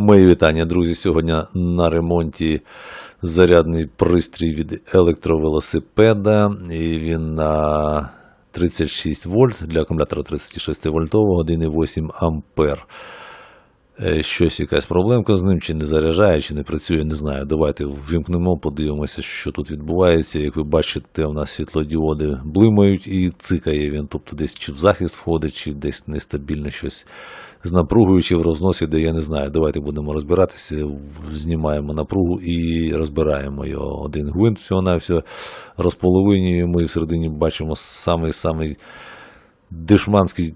Мої вітання, друзі. Сьогодні на ремонті зарядний пристрій від електровелосипеда. І він на 36 вольт для акумулятора 36 вольтового 1,8 ампер. Е, Щось якась проблемка з ним, чи не заряджає, чи не працює, не знаю. Давайте ввімкнемо, подивимося, що тут відбувається. Як ви бачите, у нас світлодіоди блимають і цикає він. Тобто десь чи в захист входить, чи десь нестабільне щось з напругою, чи в розносі, де я не знаю. Давайте будемо розбиратися, знімаємо напругу і розбираємо його. Один гвинт всього на все розполовинюємо і всередині бачимо самий-самий дешманський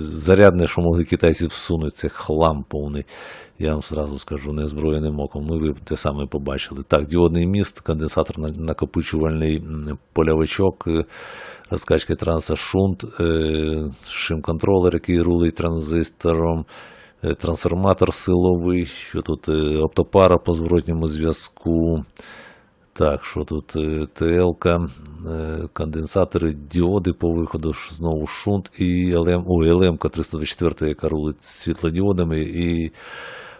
зарядне, що могли китайці всунути, це хлам повний. Я вам зразу скажу, неозброєним оком. Ну, ви те саме побачили. Так, діодний міст, конденсатор накопичувальний полявичок, е, розкачка транса шунт, е, шим-контролер, який рулить транзистором, е, трансформатор силовий, що тут оптопара по зворотньому зв'язку. Так, що тут е, ТЛ-ка, е, конденсатори, діоди по виходу, знову шунт і ЛМ, ой, ЛМ-ка 324, яка рулить світлодіодами і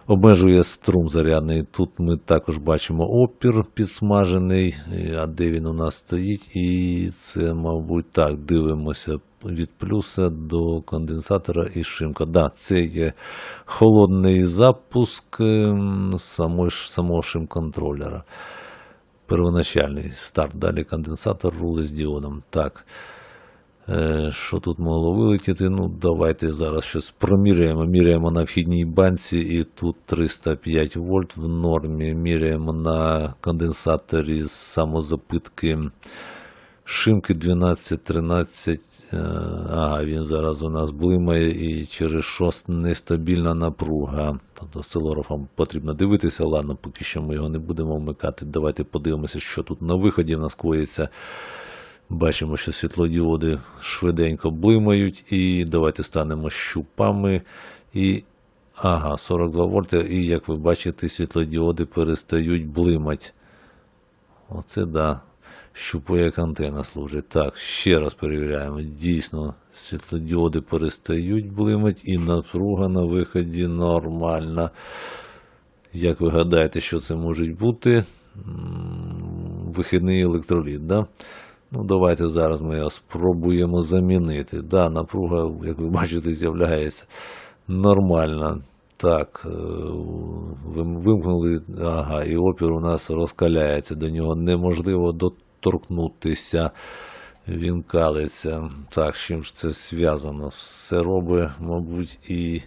обмежує струм зарядний. Тут ми також бачимо опір підсмажений, е, а де він у нас стоїть, і це, мабуть, так, дивимося від плюса до конденсатора і шимка. Да, це є холодний запуск ем, самого шим-контролера первоначальний старт. Далі конденсатор рули з діодом. Так. Е, Що тут могло вилетіти? Ну, давайте зараз щось проміряємо. Міряємо на вхідній банці, і тут 305 вольт в нормі. Міряємо на конденсаторі з самозапитки. Шимки 12-13. е, Ага, він зараз у нас блимає і через шост нестабільна напруга. Тобто силором потрібно дивитися. Ладно, поки що ми його не будемо вмикати. Давайте подивимося, що тут на виході в нас коїться. Бачимо, що світлодіоди швиденько блимають. І давайте станемо щупами. І ага, 42 вольти. І як ви бачите, світлодіоди перестають блимати. Оце да. Щупує як служить. Так, ще раз перевіряємо. Дійсно, світлодіоди перестають блимати і напруга на виході нормальна. Як ви гадаєте, що це може бути? Вихідний електроліт, да? Ну, давайте зараз ми його спробуємо замінити. Да, напруга, як ви бачите, з'являється нормальна. Так, е, вимкнули, ага, і опір у нас розкаляється, до нього неможливо доторкнутися. Він калиться. Так, з чим ж це зв'язано? Все робить, мабуть, і,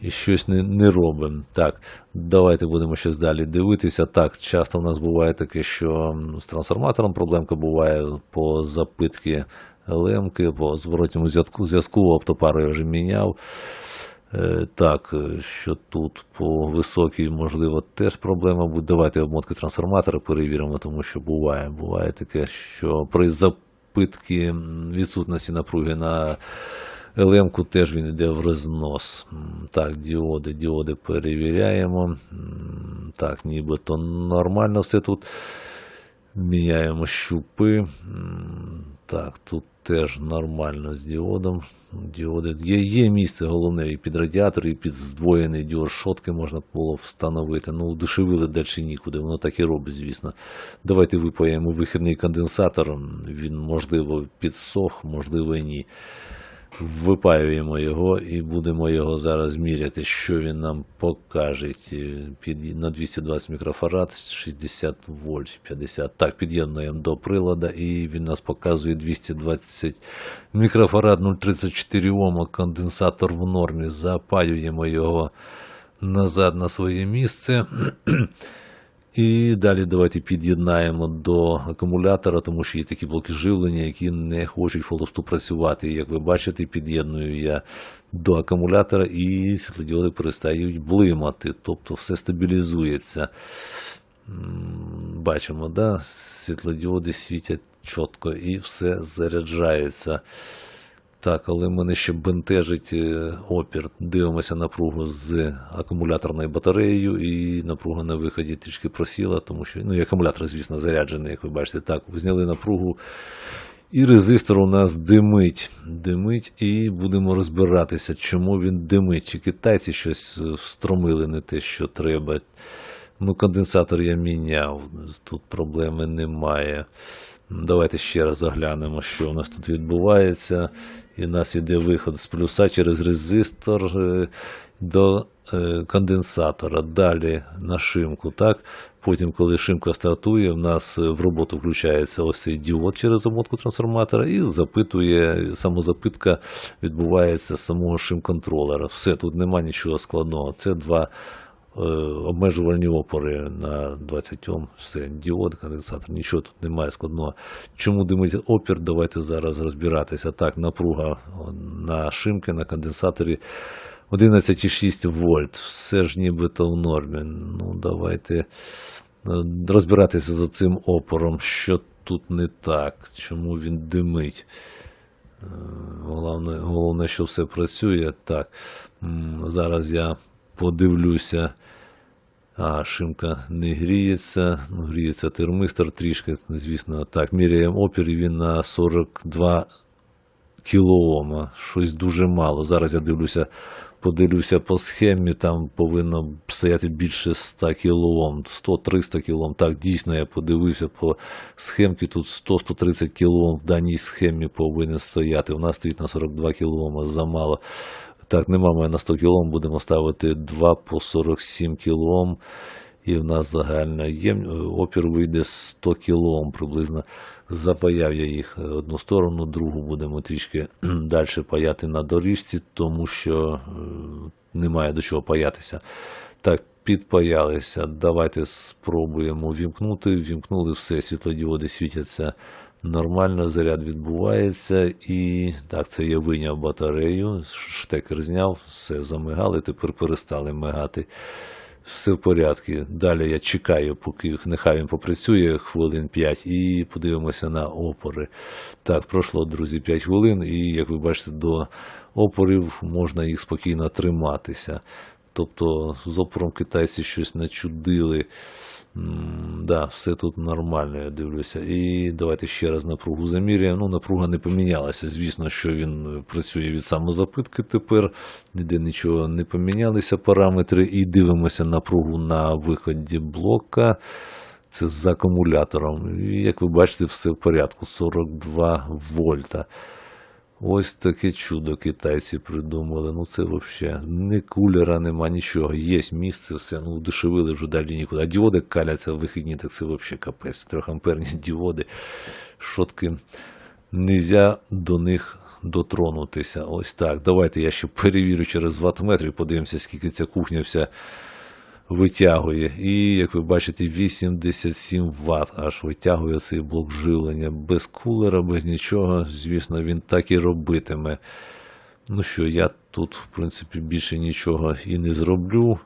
і щось не, не робимо. Так, давайте будемо щось далі дивитися. Так, часто в нас буває таке, що з трансформатором проблемка буває по запитки лемки, по зворотньому зв'язку, зв'язку оптопару я вже міняв. Е, Так, е, що тут по високій, можливо, теж проблема буде. Давайте обмотки трансформатора перевіримо, тому що буває. Буває таке, що при запитки відсутності напруги на ЛМ-ку теж він йде в рознос. Так, діоди, діоди перевіряємо. Так, нібито нормально все тут. Міняємо щупи. Так, тут теж нормально з діодом. Діоди. Є, є місце головне і під радіатор, і під здвоєний діод шотки можна було встановити. Ну, дешевили далі нікуди, воно так і робить, звісно. Давайте випаємо вихідний конденсатор. Він, можливо, підсох, можливо, ні. Випаюємо його і будемо його зараз міряти, що він нам покаже. Під, на 220 мікрофарад, 60 вольт, 50. Так, під'єднуємо до прилада, і він нас показує 220 мікрофарад, 0,34 Ома, конденсатор в нормі. Запаюємо його назад на своє місце. І далі давайте під'єднаємо до акумулятора, тому що є такі блоки живлення, які не хочуть холосту працювати. Як ви бачите, під'єдную я до акумулятора і світлодіоди перестають блимати, тобто все стабілізується. Бачимо, да? світлодіоди світять чітко і все заряджається. Так, але мене ще бентежить е, опір. Дивимося напругу з акумуляторною батареєю, і напруга на виході трішки просіла, тому що ну, і акумулятор, звісно, заряджений, як ви бачите. Так, зняли напругу, І резистор у нас димить. Димить, і будемо розбиратися, чому він димить. Чи китайці щось е, встромили не те, що треба. Ну, конденсатор я міняв, тут проблеми немає. Давайте ще раз заглянемо, що у нас тут відбувається. І у нас йде виход з плюса через резистор е, до е, конденсатора. Далі на шимку. Так? Потім, коли шимка стартує, в нас е, в роботу включається ось цей діод через обмотку трансформатора і запитує, самозапитка відбувається з самого шим-контролера. Все, тут нема нічого складного. Це два обмежувальні опори на 20 Ом, все, діод, конденсатор, нічого тут немає складного. Чому димить опір? Давайте зараз розбиратися. Так, напруга на шимки, на конденсаторі 11,6 вольт. Все ж нібито в нормі. Ну, давайте е, розбиратися з цим опором, що тут не так, чому він димить. Е, Головне, головне, що все працює. Так, зараз я подивлюся. А, шимка не гріється, ну, гріється термистор трішки, звісно. Так, міряємо опір, і він на 42 кілоома. Щось дуже мало. Зараз я дивлюся, подивлюся по схемі, там повинно стояти більше 100 кілоом, 100-300 кілоом. Так, дійсно, я подивився по схемці, тут 100-130 кілоом в даній схемі повинен стояти. У нас стоїть на 42 кілоома, замало. Так, нема мене на 100 кілоом, будемо ставити 2 по 47 кілоом. І в нас загальна єм... опір вийде 100 кілоом приблизно. Запаяв я їх одну сторону, другу будемо трішки далі паяти на доріжці, тому що е, немає до чого паятися. Так, підпаялися. Давайте спробуємо вімкнути. Вімкнули все, світлодіоди світяться нормально, заряд відбувається. І так, це я виняв батарею, штекер зняв, все замигали, тепер перестали мигати. Все в порядку. Далі я чекаю, поки нехай він попрацює хвилин 5 і подивимося на опори. Так, пройшло, друзі, 5 хвилин, і як ви бачите, до опорів можна їх спокійно триматися. Тобто з опором китайці щось начудили. Да, все тут нормально, я дивлюся. І давайте ще раз напругу заміряємо. Ну, напруга не помінялася. Звісно, що він працює від самозапитки тепер. Ніде нічого не помінялися параметри. І дивимося напругу на виході блока. Це з акумулятором. І, як ви бачите, все в порядку. 42 вольта. Ось таке чудо китайці придумали. Ну це взагалі ні кулера, нема нічого. Є місце, все, ну дешевили вже далі нікуди. А діоди каляться вихідні, так це взагалі капець. Трьохамперні діоди. Шотки. Нельзя до них дотронутися. Ось так. Давайте я ще перевірю через ватметр і подивимося, скільки ця кухня вся витягує. І, як ви бачите, 87 Вт аж витягує цей блок живлення. Без кулера, без нічого. Звісно, він так і робитиме. Ну що, я тут, в принципі, більше нічого і не зроблю.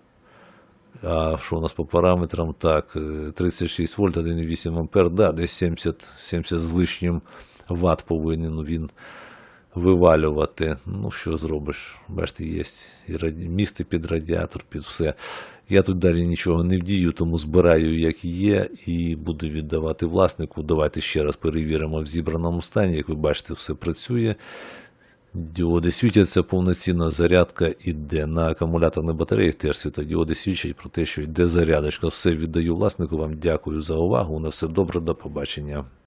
А що у нас по параметрам? Так, е, 36 вольт, 1,8 ампер, да, десь 70, 70 з лишнім ватт повинен він вивалювати. Ну, що зробиш? Бачите, є і місце під радіатор, під все. Я тут далі нічого не вдію, тому збираю, як є, і буду віддавати власнику. Давайте ще раз перевіримо в зібраному стані. Як ви бачите, все працює. Діоди світяться, повноцінна зарядка іде. На акумуляторних батареях теж світодіоди свідчать про те, що йде зарядочка. Все віддаю власнику. Вам дякую за увагу. На все добре, до побачення.